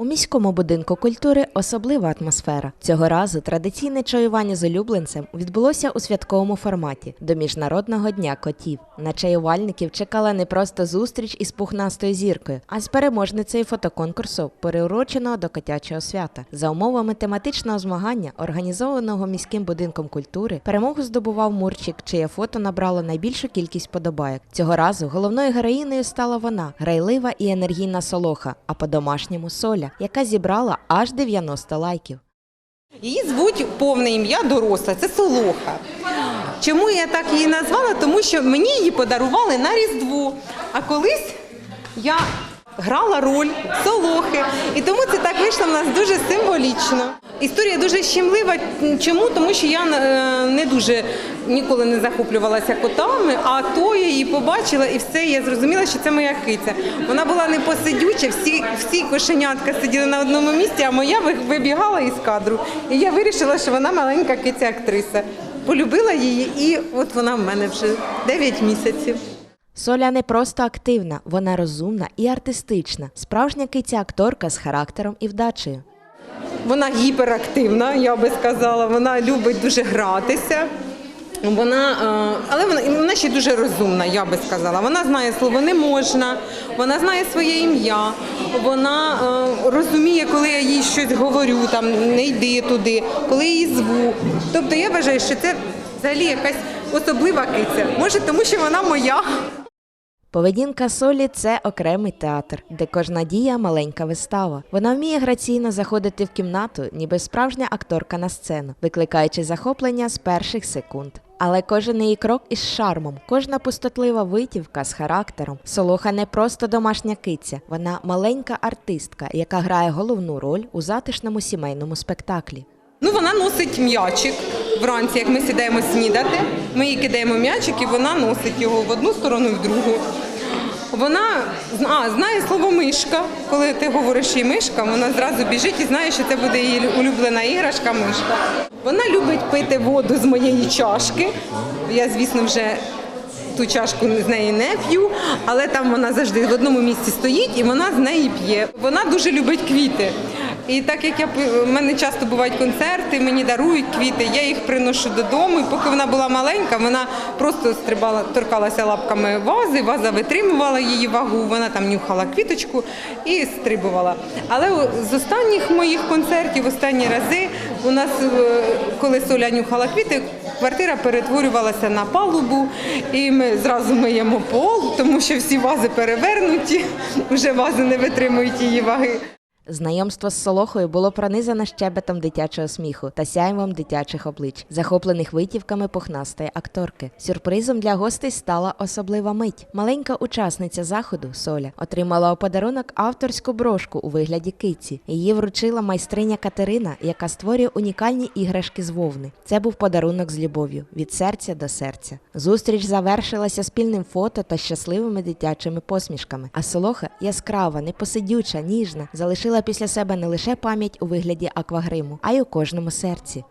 У міському будинку культури особлива атмосфера. Цього разу традиційне чаювання з улюбленцем відбулося у святковому форматі до Міжнародного дня котів. На чаювальників чекала не просто зустріч із пухнастою зіркою, а з переможницею фотоконкурсу, переуроченого до котячого свята. За умовами тематичного змагання, організованого міським будинком культури, перемогу здобував Мурчик, чиє фото набрало найбільшу кількість подобайок. Цього разу головною героїнею стала вона, грайлива і енергійна солоха, а по-домашньому соля, яка зібрала аж 90 лайків. Її звуть повне ім'я доросла, це Солоха. Чому я так її назвала? Тому що мені її подарували на Різдво. А колись я грала роль Солохи. І тому це так вийшло в нас дуже символічно. Історія дуже щемлива. Чому? Тому що я е, не дуже ніколи не захоплювалася котами, а то я її побачила і все, я зрозуміла, що це моя киця. Вона була непосидюча, всі, всі кошенятка сиділи на одному місці, а моя вибігала із кадру. І я вирішила, що вона маленька киця-актриса. Полюбила її, і от вона в мене вже 9 місяців. Соля не просто активна, вона розумна і артистична, справжня киця-акторка з характером і вдачею. Вона гіперактивна, я би сказала. Вона любить дуже гратися. Вона, е, але вона, вона ще дуже розумна, я би сказала. Вона знає слово не можна, вона знає своє ім'я, вона е, розуміє, коли я їй щось говорю, там не йди туди, коли її зву. Тобто я вважаю, що це взагалі якась особлива киця. Може, тому що вона моя. Поведінка Солі це окремий театр, де кожна дія маленька вистава. Вона вміє граційно заходити в кімнату, ніби справжня акторка на сцену, викликаючи захоплення з перших секунд. Але кожен її крок із шармом, кожна пустотлива витівка з характером. Солоха не просто домашня киця, вона маленька артистка, яка грає головну роль у затишному сімейному спектаклі. Ну, вона носить м'ячик вранці, як ми сідаємо снідати. Ми їй кидаємо м'ячик і вона носить його в одну сторону і в другу. Вона а, знає слово мишка. Коли ти говориш їй мишка, вона зразу біжить і знає, що це буде її улюблена іграшка мишка. Вона любить пити воду з моєї чашки. Я, звісно, вже ту чашку з неї не п'ю, але там вона завжди в одному місці стоїть і вона з неї п'є. Вона дуже любить квіти. І так як я в мене часто бувають концерти, мені дарують квіти, я їх приношу додому. І поки вона була маленька, вона просто стрибала, торкалася лапками вази, ваза витримувала її вагу, вона там нюхала квіточку і стрибувала. Але з останніх моїх концертів, останні рази, у нас, е, коли Соля нюхала квіти, квартира перетворювалася на палубу, і ми зразу миємо пол, тому що всі вази перевернуті, вже вази не витримують її ваги. Знайомство з Солохою було пронизане щебетом дитячого сміху та сяйвом дитячих облич, захоплених витівками пухнастої акторки. Сюрпризом для гостей стала особлива мить. Маленька учасниця заходу Соля отримала у подарунок авторську брошку у вигляді киці. Її вручила майстриня Катерина, яка створює унікальні іграшки з вовни. Це був подарунок з любов'ю від серця до серця. Зустріч завершилася спільним фото та щасливими дитячими посмішками. А Солоха яскрава, непосидюча, ніжна, залишила після себе не лише пам'ять у вигляді аквагриму, а й у кожному серці.